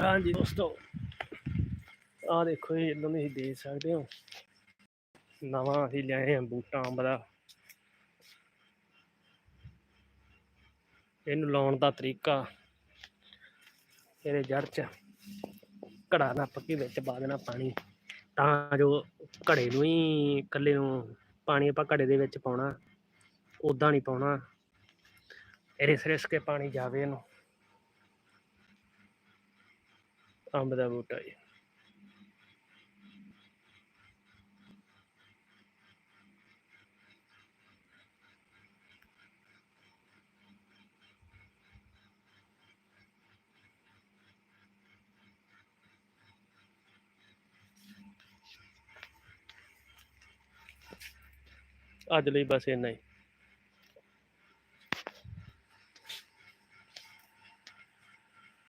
ਹਾਂਜੀ ਦੋਸਤੋ, ਆਹ ਦੇਖੋ ਇਹ ਜਦੋਂ ਤੁਸੀਂ ਦੇਖ ਸਕਦੇ ਹੋ। ਨਵਾਂ ਅਸੀਂ ਲਿਆਏ ਆ ਬੂਟਾ ਅੰਬ ਦਾ ਇਹਨੂੰ ਲਾਉਣ ਦਾ ਤਰੀਕਾ, ਇਹਦੇ ਜੜ 'ਚ ਘੜਾ ਨਾ ਕੇ ਵਿੱਚ ਪਾ ਦੇਣਾ ਪਾਣੀ। ਤਾਂ ਜੋ ਘੜੇ ਨੂੰ ਹੀ ਇਕੱਲੇ ਨੂੰ ਪਾਣੀ ਆਪਾਂ ਘੜੇ ਦੇ ਵਿੱਚ ਪਾਉਣਾ ਉਦਾਂ ਨਹੀਂ ਪਾਉਣਾ। ਰਿਸ ਰਿਸ ਕੇ ਪਾਣੀ ਜਾਵੇ ਇਹਨੂੰ। ਅੰਬ ਦਾ ਬੂਟਾ ਜੀ ਅੱਜ ਲਈ ਬਸ ਇੰਨਾ ਹੀ